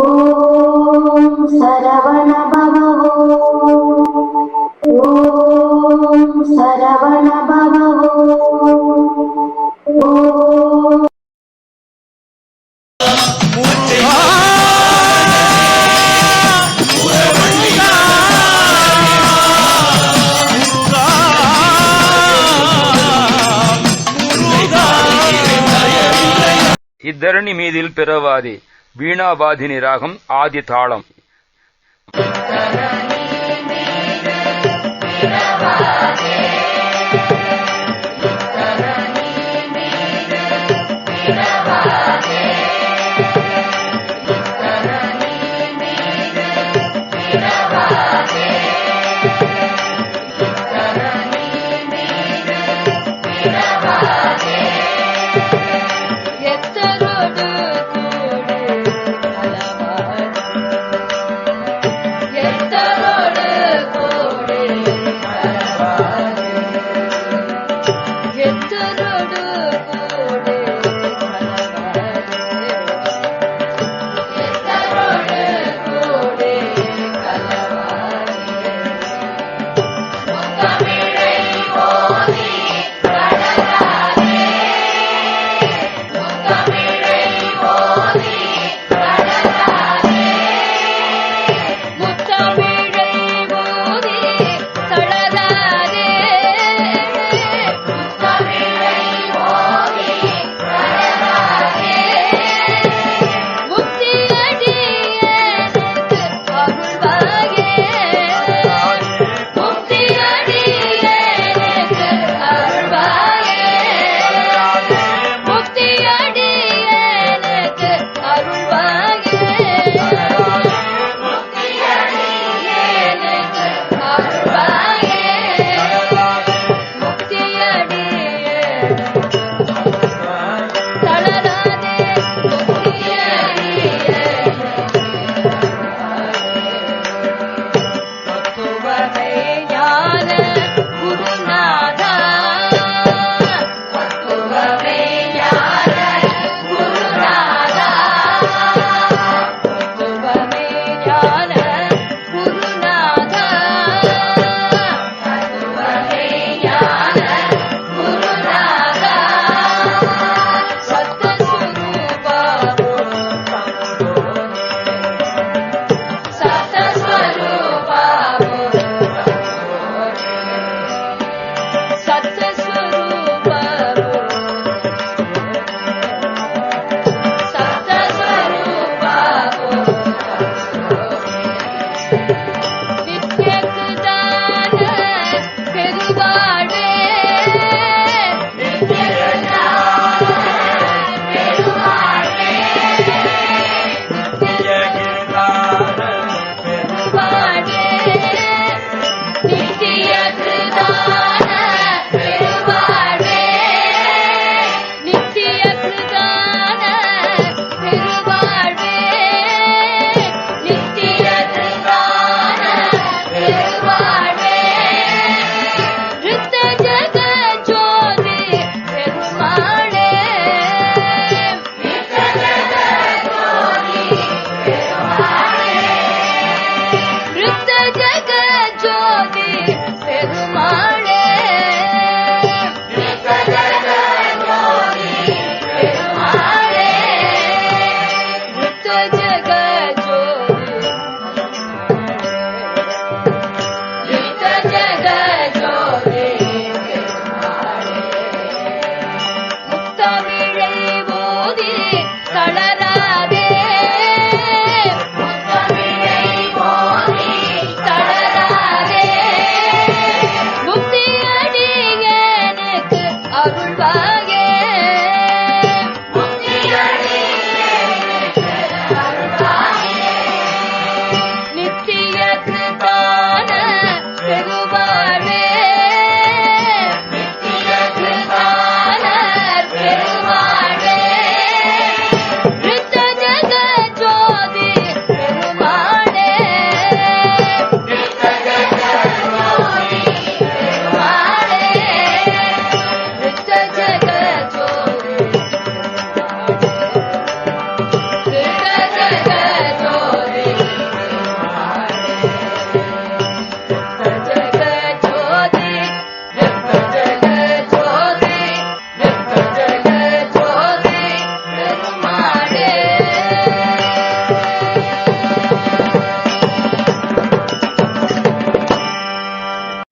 ஓம் சரவண இத்தரணி மீதில் பிறவாதி வீணாவாதினி ராகம் ஆதி தாளம்.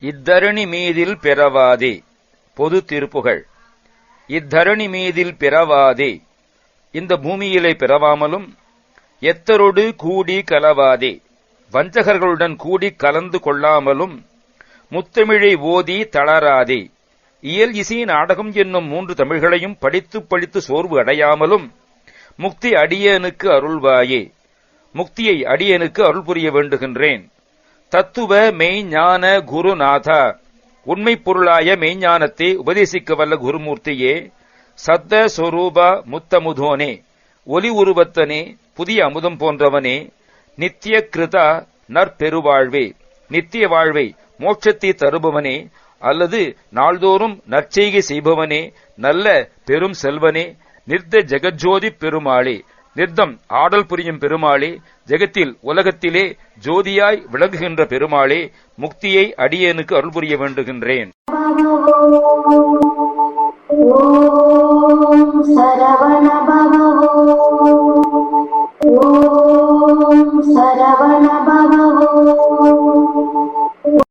இத்தரணி மீதில் பிறவாதே. பொது திருப்புகள். இத்தரணி மீதில் பிறவாதே. இந்த பூமியிலே பிறவாமலும் எத்தரொடு கூடி கலவாதே. வஞ்சகர்களுடன் கூடி கலந்து கொள்ளாமலும் முத்தமிழை ஓதி தளராதே. இயல் இசை நாடகம் என்னும் மூன்று தமிழ்களையும் படித்து படித்து சோர்வு அடையாமலும் முக்தி அடியனுக்கு அருள்வாயே. முக்தியை அடியனுக்கு அருள் புரிய வேண்டுகின்றேன். தத்துவ மெய்ஞான குருநாதா. உண்மை பொருளாய மெய்ஞானத்தை உபதேசிக்க வல்ல குருமூர்த்தியே சத்த சொரூபா முத்தமுதோனே ஒலி உருவத்தனே புதிய அமுதம் போன்றவனே நித்திய கிருதா நற்பெருவாழ்வே நித்திய வாழ்வை மோட்சத்தை தருபவனே அல்லது நாள்தோறும் நற்செய்கை செய்பவனே நல்ல பெரும் செல்வனே நிர்த ஜெகஜோதி பெருமாளே நித்தம் ஆடல் புரியும் பெருமாளே ஜெகத்தில் உலகத்திலே ஜோதியாய் விளங்குகின்ற பெருமாளே முக்தியை அடியேனுக்கு அருள் புரிய வேண்டுகின்றேன்.